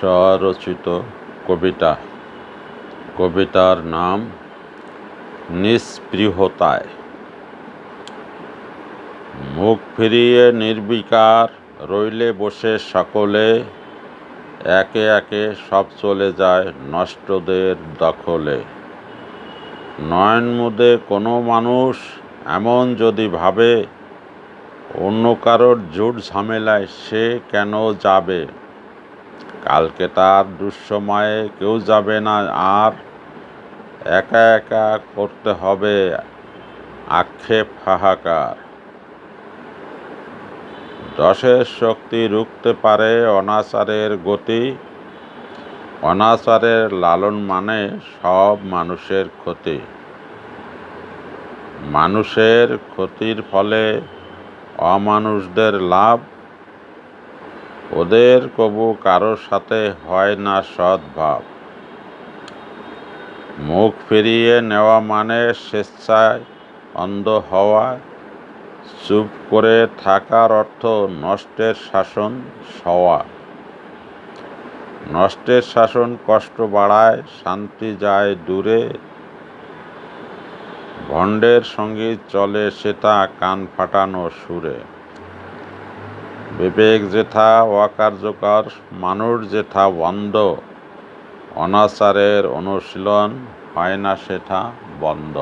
স্বরচিত কবিতা। কবিতার নাম নিস্পৃহতায় মুখ ফিরিয়ে নির্বিকার রইলে বসে সকলে, একে একে সব চলে যায় নষ্টদের দখলে। নয়ন মুদে কোনো মানুষ এমন যদি ভাবে, অন্য কারোর জুট ঝামেলায় সে কেন যাবে? কালকে তার দুঃসময়ে কেউ যাবে না, আর একা একা করতে হবে আক্ষেপ হাহাকার। দশের শক্তি রুখতে পারে অনাচারের গতি। অনাচারের লালন মানে সব মানুষের ক্ষতি। মানুষের ক্ষতির ফলে অমানুষদের লাভ ওদের কবু কারোর সাথে হয় না সদ্ভাব মুখ ফিরিয়ে নেওয়া মানে স্বেচ্ছায় অন্ধ হওয়া, চুপ করে থাকার অর্থ নষ্টের শাসন সওয়া। নষ্টের শাসন কষ্ট বাড়ায়, শান্তি যায় দূরে। ভণ্ডের সংগীত চলে সেটা কান ফাটানো সুরে। বিবেক যেথা অকার্যকর মানুষ যেথা বন্ধ অনাচারের অনুশীলন হয় না সেটা বন্ধ।